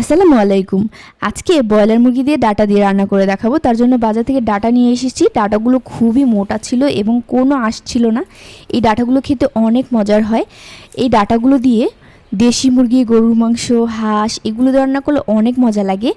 আসসালামু আলাইকুম। আজকে ব্রয়লার মুরগি দিয়ে ডাটা দিয়ে রান্না করে দেখাবো। তার জন্য বাজার থেকে ডাটা নিয়ে এসেছি। ডাটাগুলো খুবই মোটা ছিল এবং কোনো আঁশ ছিল না। এই ডাটাগুলো খেতে অনেক মজার হয়। এই ডাটাগুলো দিয়ে দেশি মুরগি, গরুর মাংস, হাঁস এগুলো রান্না করলে অনেক মজা লাগে।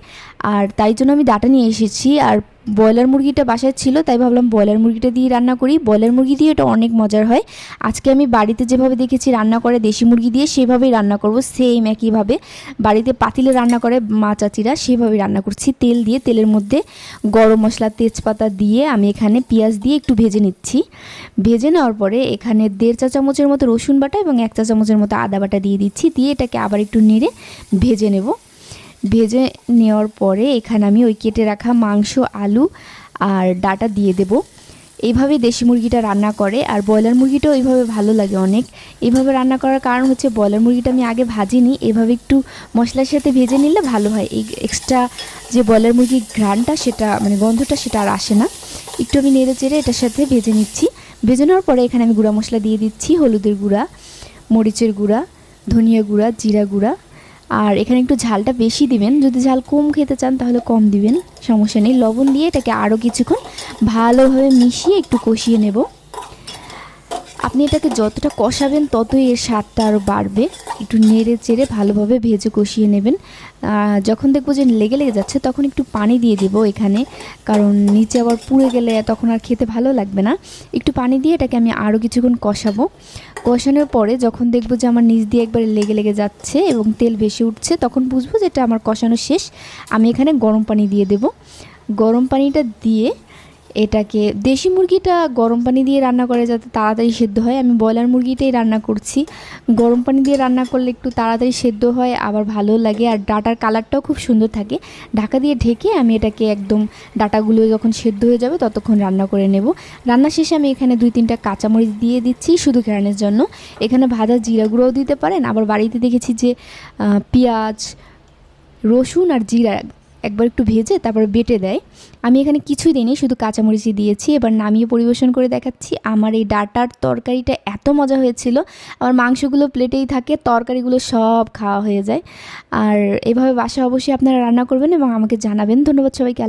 আর তাই জন্য আমি ডাটা নিয়ে এসেছি। আর ব্রয়লার মুরগিটা বাসায় ছিল, তাই ভাবলাম ব্রয়লার মুরগিটা দিয়ে রান্না করি। ব্রয়লার মুরগি দিয়ে এটা অনেক মজার হয়। আজকে আমি বাড়িতে যেভাবে দেখেছি রান্না করে দেশি মুরগি দিয়ে, সেভাবেই রান্না করব সেম একইভাবে। বাড়িতে পাতিলে রান্না করে মা চাচিরা, সেভাবেই রান্না করছি। তেল দিয়ে, তেলের মধ্যে গরম মশলা, তেজপাতা দিয়ে আমি এখানে পেঁয়াজ দিয়ে একটু ভেজে নিচ্ছি। ভেজে নেওয়ার পরে এখানে দেড় চা চামচের মতো রসুন বাটা এবং এক চা চামচের মতো আদা বাটা দিয়ে দিচ্ছি। দিয়ে এটাকে আবার একটু নেড়ে ভেজে নেব। ভেজে নেওয়ার পরে এখানে আমি ওই কেটে রাখা মাংস, আলু আর ডাটা দিয়ে দেব। এইভাবে দেশি মুরগিটা রান্না করে, আর ব্রয়লার মুরগিটাও এইভাবে ভালো লাগে অনেক। এইভাবে রান্না করার কারণ হচ্ছে ব্রয়লার মুরগিটা আমি আগে ভাজিনি, এভাবে একটু মশলার সাথে ভেজে নিলে ভালো হয়। এই এক্সট্রা যে ব্রয়লার মুরগির ঘ্রাণটা সেটা মানে গন্ধটা সেটা আর আসে না। একটু আমি নেড়ে চেড়ে এটার সাথে ভেজে নিচ্ছি। ভেজে নেওয়ার পরে এখানে আমি গুঁড়া মশলা দিয়ে দিচ্ছি, হলুদের গুঁড়া, মরিচের গুঁড়া, ধনিয়া গুঁড়া, জিরা গুঁড়া আর এখানে একটু ঝালটা বেশি দিবেন। যদি ঝাল কম খেতে চান তাহলে কম দিবেন, সমস্যা নেই। লবণ দিয়ে এটাকে আরও কিছুক্ষণ ভালোভাবে মিশিয়ে একটু কষিয়ে নেব। আপনি এটাকে যতটা কষাবেন, ততই এর স্বাদটা আরও বাড়বে। একটু নেড়ে চেড়ে ভালোভাবে ভেজে কষিয়ে নেবেন। যখন দেখব যে লেগে লেগে যাচ্ছে, তখন একটু পানি দিয়ে দেবো এখানে। কারণ নিচে আবার পুড়ে গেলে তখন আর খেতে ভালো লাগবে না। একটু পানি দিয়ে এটাকে আমি আরও কিছুক্ষণ কষাবো। কষানোর পরে যখন দেখব যে আমার নিচ দিয়ে একবারে লেগে লেগে যাচ্ছে এবং তেল বেশি উঠছে, তখন বুঝব যে এটা আমার কষানো শেষ। আমি এখানে গরম পানি দিয়ে দেব। গরম পানিটা দিয়ে এটাকে দেশি মুরগিটা গরম পানি দিয়ে রান্না করে যাতে তাড়াতাড়ি সেদ্ধ হয়। আমি ব্রয়লার মুরগিটাই রান্না করছি। গরম পানি দিয়ে রান্না করলে একটু তাড়াতাড়ি সেদ্ধ হয়, আবার ভালো লাগে। আর ডাটার কালারটাও খুব সুন্দর থাকে। ঢাকা দিয়ে ঢেকে আমি এটাকে একদম ডাটাগুলো যখন সেদ্ধ হয়ে যাবে ততক্ষণ রান্না করে নেব। রান্না শেষে আমি এখানে দুই তিনটা কাঁচামরিচ দিয়ে দিচ্ছি শুধু ঘেরানোর জন্য। এখানে ভাজা জিরা গুঁড়োও দিতে পারেন। আবার বাড়িতে দেখেছি যে পেঁয়াজ, রসুন আর জিরা একবার একটু ভেজে তারপর বেটে দেয়। আমি এখানে কিছুই দিইনি, শুধু কাঁচামরিচই দিয়েছি এবার নামিয়ে পরিবেশন করে দেখাচ্ছি। আমার এই ডাটার তরকারিটা এত মজা হয়েছিল। আমার মাংসগুলো প্লেটেই থাকে, তরকারিগুলো সব খাওয়া হয়ে যায়। আর এভাবে বাসা অবশ্যই আপনারা রান্না করবেন এবং আমাকে জানাবেন। ধন্যবাদ সবাইকে।